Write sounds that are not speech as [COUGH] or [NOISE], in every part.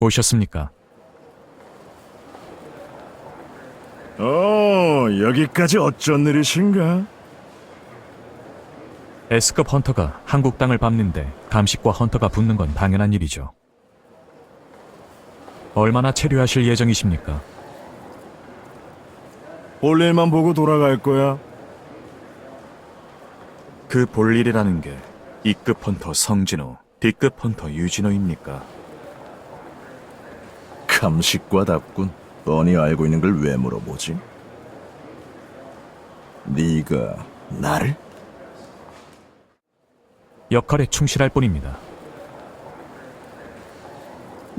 오셨습니까? 어, 여기까지 어쩐 일이신가? S급 헌터가 한국 땅을 밟는데 감식과 헌터가 붙는 건 당연한 일이죠. 얼마나 체류하실 예정이십니까? 볼 일만 보고 돌아갈 거야. 그 볼일이라는 게 E급 헌터 성진호, D급 헌터 유진호입니까? 감식과답군. 뻔히 알고 있는 걸 왜 물어보지? 네가 나를? 역할에 충실할 뿐입니다.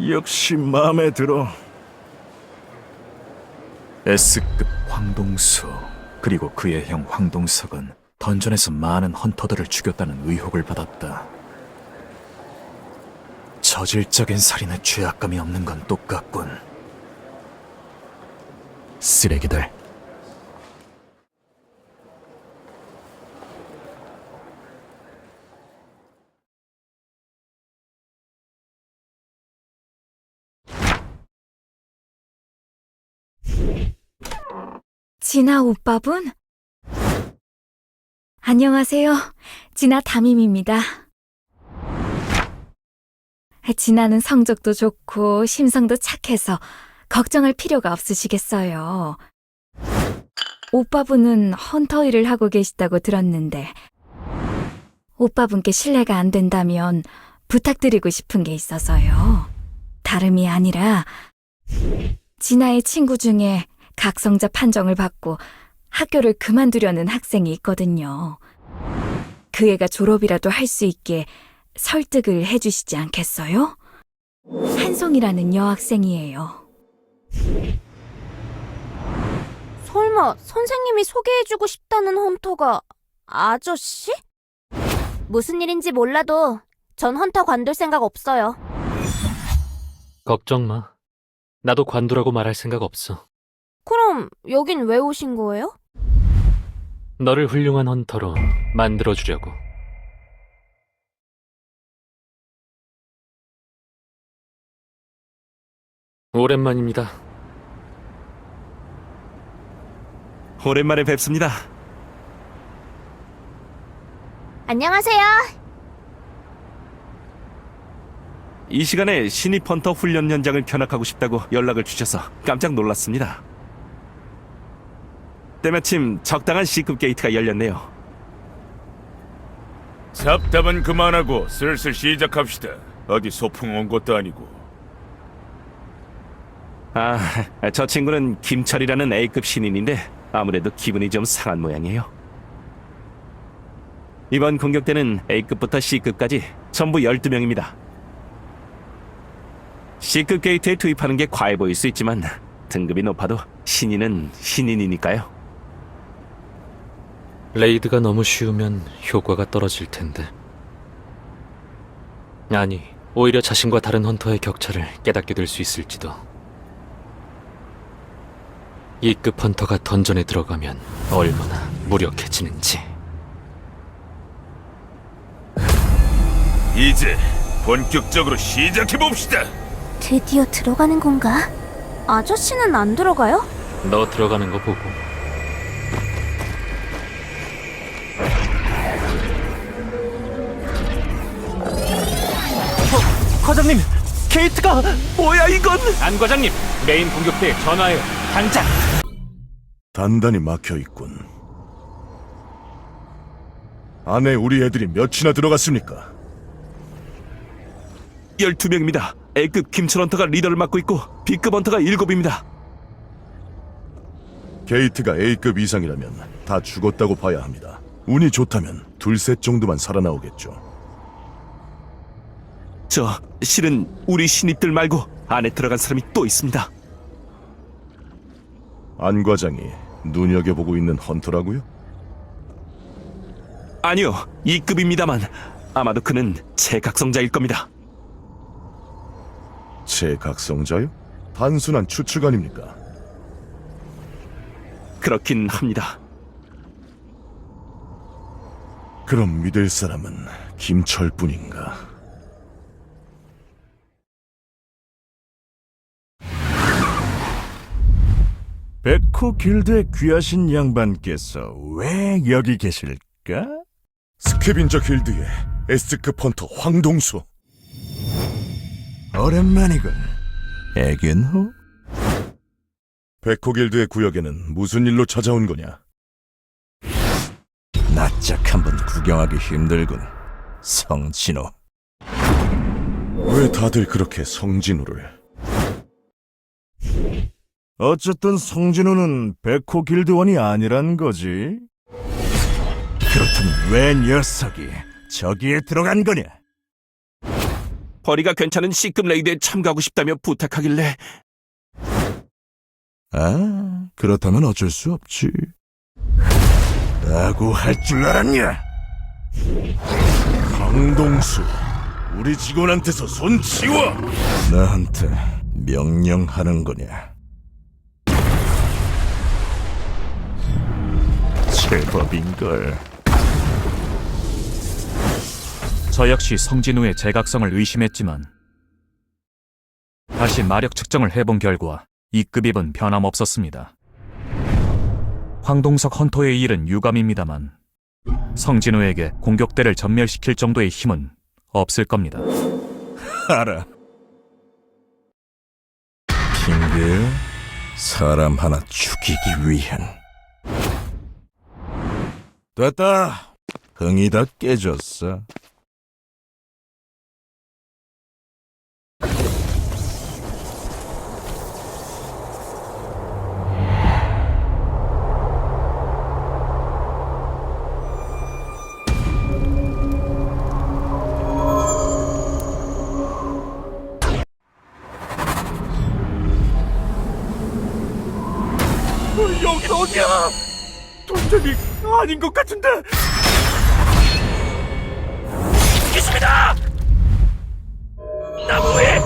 역시 마음에 들어. S급 황동수 그리고 그의 형 황동석은 던전에서 많은 헌터들을 죽였다는 의혹을 받았다. 저질적인 살인에 죄악감이 없는 건 똑같군. 쓰레기들. 진아 오빠분? 안녕하세요. 진아 담임입니다. 진아는 성적도 좋고 심성도 착해서 걱정할 필요가 없으시겠어요. 오빠분은 헌터 일을 하고 계시다고 들었는데 오빠분께 신뢰가 안 된다면 부탁드리고 싶은 게 있어서요. 다름이 아니라 진아의 친구 중에 각성자 판정을 받고 학교를 그만두려는 학생이 있거든요. 그 애가 졸업이라도 할 수 있게 설득을 해주시지 않겠어요? 한송이라는 여학생이에요. 설마 선생님이 소개해주고 싶다는 헌터가 아저씨? 무슨 일인지 몰라도 전 헌터 관둘 생각 없어요. 걱정 마. 나도 관두라고 말할 생각 없어. 그럼 여긴 왜 오신 거예요? 너를 훌륭한 헌터로 만들어주려고. 오랜만입니다. 오랜만에 뵙습니다. 안녕하세요. 이 시간에 신입 헌터 훈련 현장을 견학하고 싶다고 연락을 주셔서 깜짝 놀랐습니다. 때마침 적당한 C급 게이트가 열렸네요. 잡담은 그만하고 슬슬 시작합시다. 어디 소풍 온 것도 아니고. 아, 저 친구는 김철이라는 A급 신인인데 아무래도 기분이 좀 상한 모양이에요. 이번 공격 때는 A급부터 C급까지 전부 12명입니다. C급 게이트에 투입하는 게 과해 보일 수 있지만 등급이 높아도 신인은 신인이니까요. 레이드가 너무 쉬우면 효과가 떨어질 텐데. 아니, 오히려 자신과 다른 헌터의 격차를 깨닫게 될 수 있을지도. 이급 헌터가 던전에 들어가면 얼마나 무력해지는지. 이제 본격적으로 시작해 봅시다. 드디어 들어가는 건가? 아저씨는 안 들어가요? 너 들어가는 거 보고 과장님, 게이트가 뭐야 이건? 안 과장님 메인 공격대에 전화해요 당장 단단히 막혀 있군. 안에 우리 애들이 몇이나 들어갔습니까? 12명입니다. A급 김철 헌터가 리더를 맡고 있고 B급 헌터가 7입니다. 게이트가 A급 이상이라면 다 죽었다고 봐야 합니다. 운이 좋다면 둘셋 정도만 살아나오겠죠. 저 실은 우리 신입들 말고 안에 들어간 사람이 또 있습니다. 안 과장이 눈여겨보고 있는 헌터라고요? 아니요, 2급입니다만 아마도 그는 제 각성자일 겁니다. 제 각성자요? 단순한 추측 아닙니까? 그렇긴 합니다. 그럼 믿을 사람은 김철뿐인가? 백호 길드의 귀하신 양반께서 왜 여기 계실까? 스캐빈저 길드의 S급 헌터 황동수. 오랜만이군. 애견호? 백호 길드의 구역에는 무슨 일로 찾아온 거냐? 낯짝 한번 구경하기 힘들군. 성진호. 왜 다들 그렇게 성진우를? 어쨌든 성진호는 백호 길드원이 아니란 거지. 그렇다면 왜 녀석이 저기에 들어간 거냐? 벌이가 괜찮은 C급 레이드에 참가하고 싶다며 부탁하길래 아, 그렇다면 어쩔 수 없지. 라고 할 줄 알았냐? 황동수. 우리 직원한테서 손 치워! 나한테 명령하는 거냐? 제법인걸. 저 역시 성진우의 제각성을 의심했지만 다시 마력 측정을 해본 결과 2급입은 변함없었습니다. 황동석 헌터의 일은 유감입니다만 성진우에게 공격대를 전멸시킬 정도의 힘은 없을 겁니다. [LAUGHS] 알아. 핑계 사람 하나 죽이기 위한. 됐다. 흥이 다 깨졌어. 여긴 어디야? 도저히 아닌 것 같은데. 있습니다. 나무에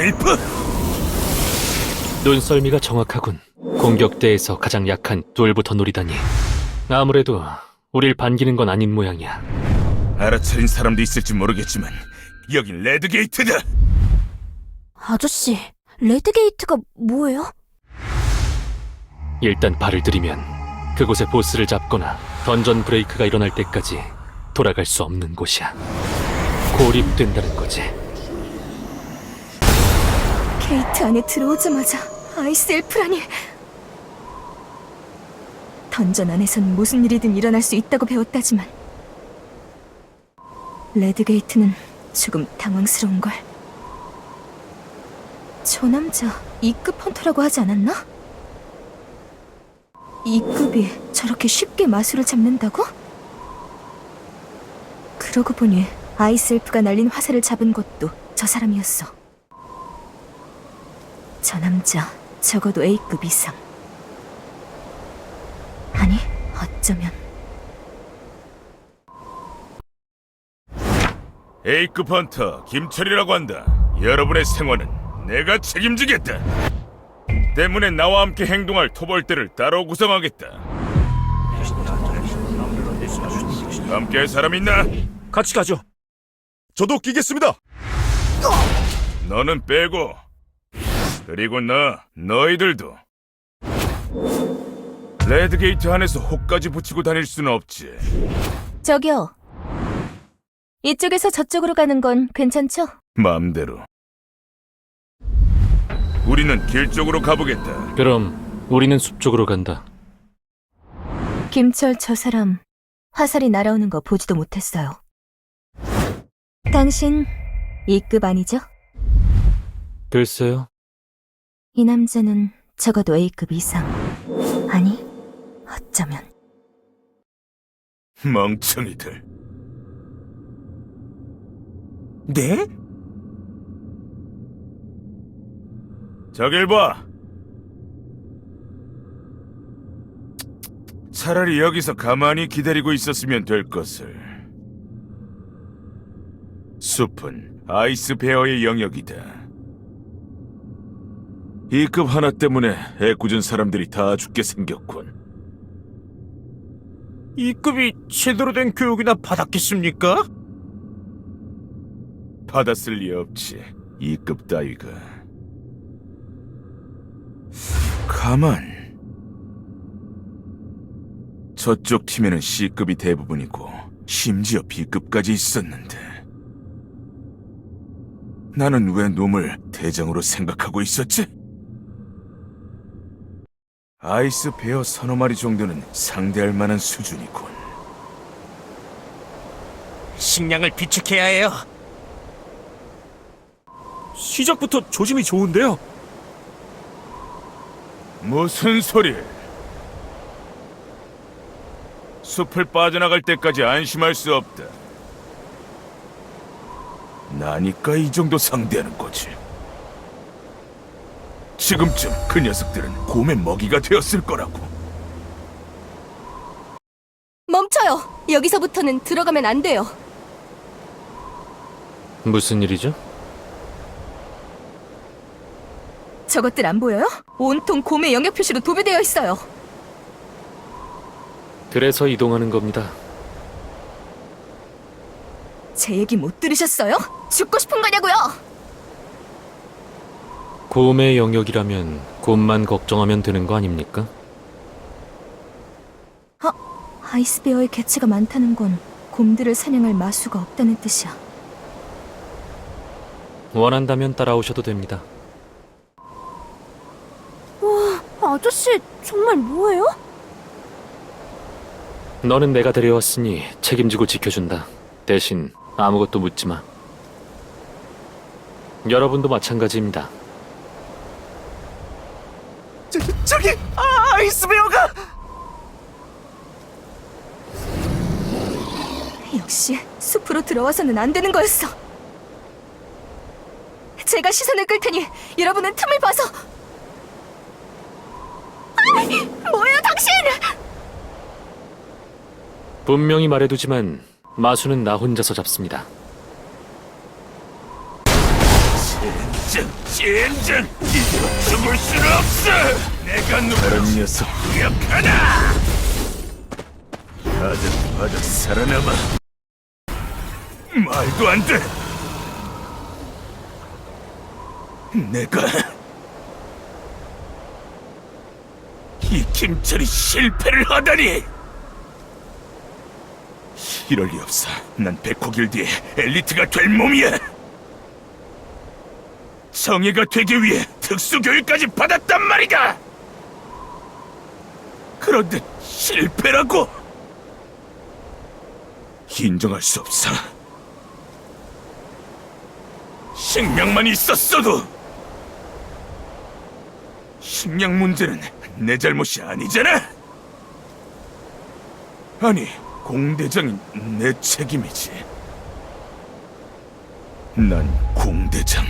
엘프! 눈썰미가 정확하군. 공격대에서 가장 약한 둘부터 노리다니. 아무래도 우릴 반기는 건 아닌 모양이야. 알아차린 사람도 있을지 모르겠지만 여긴 레드게이트다! 아저씨, 레드게이트가 뭐예요? 일단 발을 들이면 그곳에 보스를 잡거나 던전 브레이크가 일어날 때까지 돌아갈 수 없는 곳이야. 고립된다는 거지. 게이트 안에 들어오자마자 아이스 엘프라니. 던전 안에선 무슨 일이든 일어날 수 있다고 배웠다지만 레드 게이트는 조금 당황스러운 걸. 저 남자 2급 헌터라고 하지 않았나? 2급이 저렇게 쉽게 마술을 잡는다고? 그러고 보니 아이스 엘프가 날린 화살을 잡은 것도 저 사람이었어. 저 남자 적어도 A급 이상. 아니, 어쩌면 A급 헌터 김철이라고 한다. 여러분의 생활은 내가 책임지겠다. 때문에 나와 함께 행동할 토벌대를 따로 구성하겠다. 함께 할 사람 있나? 같이 가죠. 저도 끼겠습니다! 너는 빼고 그리고 너 너희들도 레드게이트 안에서 혹까지 붙이고 다닐 수는 없지 저기요. 이쪽에서 저쪽으로 가는 건 괜찮죠? 마음대로 우리는 길 쪽으로 가보겠다 그럼 우리는 숲 쪽으로 간다. 김철 저 사람 화살이 날아오는 거 보지도 못했어요. 당신 2급 아니죠? 글쎄요. 이 남자는 적어도 A급 이상. 아니, 어쩌면 멍청이들 네? 저길 봐 차라리 여기서 가만히 기다리고 있었으면 될 것을 숲은 아이스 베어의 영역이다 2급 하나 때문에 애꿎은 사람들이 다 죽게 생겼군 2급이 제대로 된 교육이나 받았겠습니까? 받았을 리 없지. 2급 따위가. 가만. 저쪽 팀에는 C급이 대부분이고 심지어 B급까지 있었는데 나는 왜 놈을 대장으로 생각하고 있었지? 아이스 베어 서너 마리 정도는 상대할 만한 수준이군. 식량을 비축해야 해요. 시작부터 조짐이 좋은데요. 무슨 소리? 숲을 빠져나갈 때까지 안심할 수 없다. 나니까 이 정도 상대하는 거지. 지금쯤 그 녀석들은 곰의 먹이가 되었을 거라고. 멈춰요. 여기서부터는 들어가면 안 돼요. 무슨 일이죠? 저것들 안 보여요? 온통 곰의 영역 표시로 도배되어 있어요. 그래서 이동하는 겁니다. 제 얘기 못 들으셨어요? 죽고 싶은 거냐고요? 곰의 영역이라면 곰만 걱정하면 되는 거 아닙니까? 아이스베어의 개체가 많다는 건 곰들을 사냥할 마수가 없다는 뜻이야. 원한다면 따라오셔도 됩니다. 아저씨, 정말 뭐예요? 너는 내가 데려왔으니 책임지고 지켜준다. 대신 아무것도 묻지 마. 여러분도 마찬가지입니다. 저기 아이스베어가 역시 숲으로 들어와서는 안 되는 거였어. 제가 시선을 끌 테니 여러분은 틈을 봐서. 아, 뭐예요, 당신? 분명히 말해두지만 마수는 나 혼자서 잡습니다. 젠장, 젠장, 이대로 죽을 수는 없어. 내가 누구를 녀석 기억하나? 받아, 받아 살아남아. 말도 안 돼. 내가 이 김철이 실패를 하다니. 이럴 리 없어. 난 백호길드의 엘리트가 될 몸이야. 정예가 되기 위해 특수교육까지 받았단 말이다! 그런데 실패라고? 인정할 수 없어. 식량만 있었어도! 식량 문제는 내 잘못이 아니잖아? 아니, 공대장인 내 책임이지. 난 공대장.